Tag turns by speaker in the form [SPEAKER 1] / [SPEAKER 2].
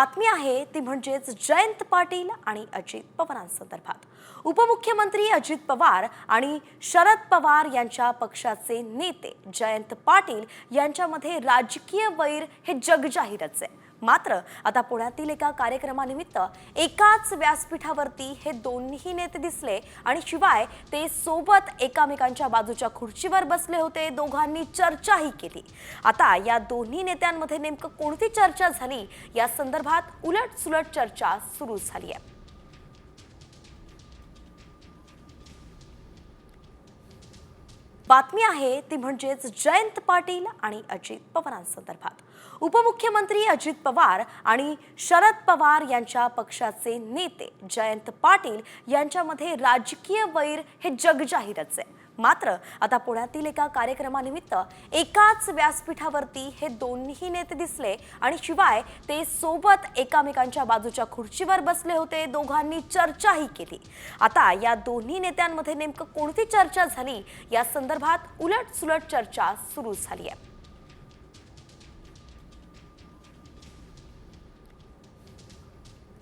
[SPEAKER 1] बातमी आहे ती म्हणजेच जयंत पाटील आणि अजित पवारांसंदर्भात. उपमुख्यमंत्री अजित पवार आणि शरद पवार यांच्या पक्षाचे नेते जयंत पाटील यांच्यामध्ये राजकीय वैर हे जगजाहीरच आहे. मात्र आता पुण्यातील एका कार्यक्रमानिमित्त एकाच व्यासपीठावरती हे दोन्ही नेते दिसले आणि शिवाय ते सोबत एकामेकांच्या बाजूच्या खुर्चीवर बसले होते. दोघांनी चर्चाही केली. आता या दोन्ही नेत्यांमध्ये नेमकं कोणती चर्चा झाली? या संदर्भात उलट सुलट चर्चा सुरू झाली आहे. बातमी आहे ती म्हणजेच जयंत पाटील आणि अजित पवारांसंदर्भात. उपमुख्यमंत्री अजित पवार आणि शरद पवार यांच्या पक्षाचे नेते जयंत पाटील यांच्यामध्ये राजकीय वैर हे जगजाहीरच आहे. मात्र आता पुण्यातील एका कार्यक्रमानिमित्त एकाच व्यासपीठावरती हे दोन्ही नेते दिसले आणि शिवाय ते सोबत एकामेकांच्या बाजूच्या खुर्चीवर बसले होते दोघांनी चर्चाही केली. आता या दोन्ही नेत्यांमध्ये नेमकं कोणती चर्चा झाली? या संदर्भात उलट सुलट चर्चा सुरू झाली आहे.